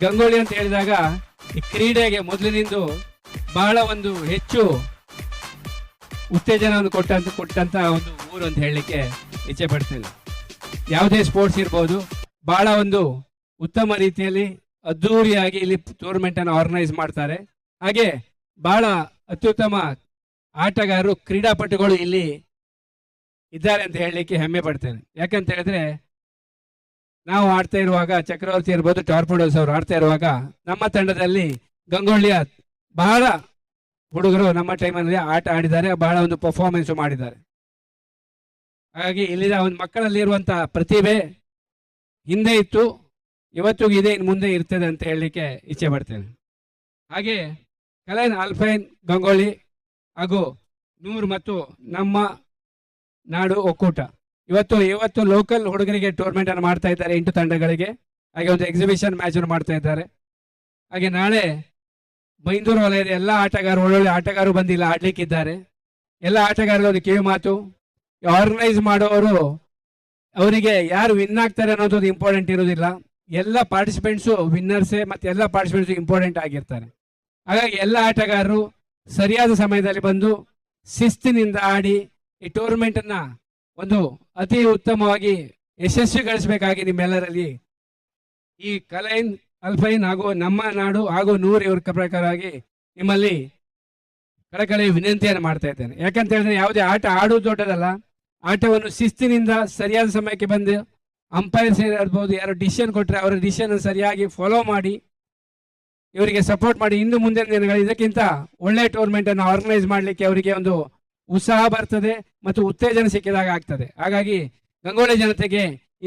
ಗಂಗೋಳಿ ಅಂತ ಹೇಳಿದಾಗ ಈ ಕ್ರೀಡೆಗೆ ಮೊದಲಿನಿಂದ ಬಹಳ ಒಂದು ಹೆಚ್ಚು ಉತ್ತೇಜನವನ್ನು ಕೊಟ್ಟಂತ ಕೊಟ್ಟಂತ ಒಂದು ಊರು ಅಂತ ಹೇಳಲಿಕ್ಕೆ ಇಚ್ಛೆ ಪಡ್ತೇನೆ. ಯಾವುದೇ ಸ್ಪೋರ್ಟ್ಸ್ ಇರ್ಬೋದು, ಬಹಳ ಒಂದು ಉತ್ತಮ ರೀತಿಯಲ್ಲಿ ಅದ್ದೂರಿಯಾಗಿ ಇಲ್ಲಿ ಟೂರ್ನಮೆಂಟ್ ಅನ್ನು ಆರ್ಗನೈಸ್ ಮಾಡ್ತಾರೆ. ಹಾಗೆ ಬಹಳ ಅತ್ಯುತ್ತಮ ಆಟಗಾರರು, ಕ್ರೀಡಾಪಟುಗಳು ಇಲ್ಲಿ ಇದ್ದಾರೆ ಅಂತ ಹೇಳಲಿಕ್ಕೆ ಹೆಮ್ಮೆ ಪಡ್ತೇನೆ. ಯಾಕಂತ ಹೇಳಿದ್ರೆ ನಾವು ಆಡ್ತಾ ಇರುವಾಗ ಚಕ್ರವರ್ತಿ ಇರ್ಬೋದು, ಟಾರ್ಪೋಡೋಸ್ ಅವರು ಆಡ್ತಾ ಇರುವಾಗ ನಮ್ಮ ತಂಡದಲ್ಲಿ ಗಂಗೊಳ್ಳಿಯ ಬಹಳ ಹುಡುಗರು ನಮ್ಮ ಟೈಮಲ್ಲಿ ಆಟ ಆಡಿದ್ದಾರೆ, ಬಹಳ ಒಂದು ಪರ್ಫಾರ್ಮೆನ್ಸ್ ಮಾಡಿದ್ದಾರೆ. ಹಾಗಾಗಿ ಇಲ್ಲಿನ ಒಂದು ಮಕ್ಕಳಲ್ಲಿ ಇರುವಂತಹ ಪ್ರತಿಭೆ ಹಿಂದೆ ಇತ್ತು, ಇವತ್ತಿಗೂ ಇದೆ ಮುಂದೆ ಇರ್ತದೆ ಅಂತ ಹೇಳಲಿಕ್ಕೆ ಇಚ್ಛೆ ಪಡ್ತೇನೆ ಹಾಗೆ ಕಲೈನ್, ಆಲ್ಫೈನ್, ಗಂಗೊಳ್ಳಿ ಹಾಗೂ ನೂರ್ ಮತ್ತು ನಮ್ಮ ನಾಡು ಒಕ್ಕೂಟ. ಇವತ್ತು ಇವತ್ತು ಲೋಕಲ್ ಹುಡುಗರಿಗೆ ಟೂರ್ನಮೆಂಟ್ ಅನ್ನು ಮಾಡ್ತಾ ಇದ್ದಾರೆ ಎಂಟು ತಂಡಗಳಿಗೆ. ಹಾಗೆ ಒಂದು ಎಕ್ಸಿಬಿಷನ್ ಮ್ಯಾಚ್ ಅನ್ನು ಮಾಡ್ತಾ ಇದ್ದಾರೆ. ಹಾಗೆ ನಾಳೆ ಮೈಂದೂರು ವಲಯದ ಎಲ್ಲ ಆಟಗಾರರು, ಒಳ್ಳೊಳ್ಳೆ ಆಟಗಾರರು ಬಂದಿಲ್ಲ ಆಡ್ಲಿಕ್ಕಿದ್ದಾರೆ. ಎಲ್ಲ ಆಟಗಾರರು ಒಂದು ಕಿವಿ ಮಾತು. ಆರ್ಗನೈಸ್ ಮಾಡೋರು ಅವರಿಗೆ ಯಾರು ವಿನ್ ಆಗ್ತಾರೆ ಅನ್ನೋದು ಇಂಪಾರ್ಟೆಂಟ್ ಇರೋದಿಲ್ಲ ಎಲ್ಲ ಪಾರ್ಟಿಸಿಪೆಂಟ್ಸು ವಿನ್ನರ್ಸೇ ಮತ್ತು ಎಲ್ಲ ಪಾರ್ಟಿಸಿಪೆಂಟ್ಸ್ ಇಂಪಾರ್ಟೆಂಟ್ ಆಗಿರ್ತಾರೆ. ಹಾಗಾಗಿ ಎಲ್ಲ ಆಟಗಾರರು ಸರಿಯಾದ ಸಮಯದಲ್ಲಿ ಬಂದು ಶಿಸ್ತಿನಿಂದ ಆಡಿ ಈ ಟೂರ್ನಮೆಂಟನ್ನು ಒಂದು ಅತಿ ಉತ್ತಮವಾಗಿ ಯಶಸ್ವಿಗೊಳಿಸಬೇಕಾಗಿ ನಿಮ್ಮೆಲ್ಲರಲ್ಲಿ ಈ ಕಲೈನ್ ಅಲ್ಫೈನ್ ಹಾಗೂ ನಮ್ಮ ನಾಡು ಹಾಗೂ ನೂರು ಇವರ ಪ್ರಕಾರವಾಗಿ ನಿಮ್ಮಲ್ಲಿ ಕಳಕಳಿ ವಿನಂತಿಯನ್ನು ಮಾಡ್ತಾ ಇದ್ದೇನೆ. ಯಾಕಂತ ಹೇಳಿದ್ರೆ ಯಾವುದೇ ಆಟ ಆಡೋದು ದೊಡ್ಡದಲ್ಲ. ಆಟವನ್ನು ಶಿಸ್ತಿನಿಂದ ಸರಿಯಾದ ಸಮಯಕ್ಕೆ ಬಂದು ಅಂಪೈರ್ಸ್ ಇರ್ಬೋದು ಯಾರು ಡಿಸಿಷನ್ ಕೊಟ್ಟರೆ ಅವರ ಡಿಸಿಷನ್ ಸರಿಯಾಗಿ ಫಾಲೋ ಮಾಡಿ, ಇವರಿಗೆ ಸಪೋರ್ಟ್ ಮಾಡಿ. ಇನ್ನು ಮುಂದಿನ ದಿನಗಳು ಇದಕ್ಕಿಂತ ಒಳ್ಳೆ ಟೂರ್ನಮೆಂಟನ್ನು ಆರ್ಗನೈಸ್ ಮಾಡಲಿಕ್ಕೆ ಅವರಿಗೆ ಒಂದು ಉತ್ಸಾಹ ಬರ್ತದೆ ಮತ್ತು ಉತ್ತೇಜನ ಸಿಕ್ಕಿದಾಗ ಆಗ್ತದೆ. ಹಾಗಾಗಿ ಗಂಗೋಳಿ ಜನತೆಗೆ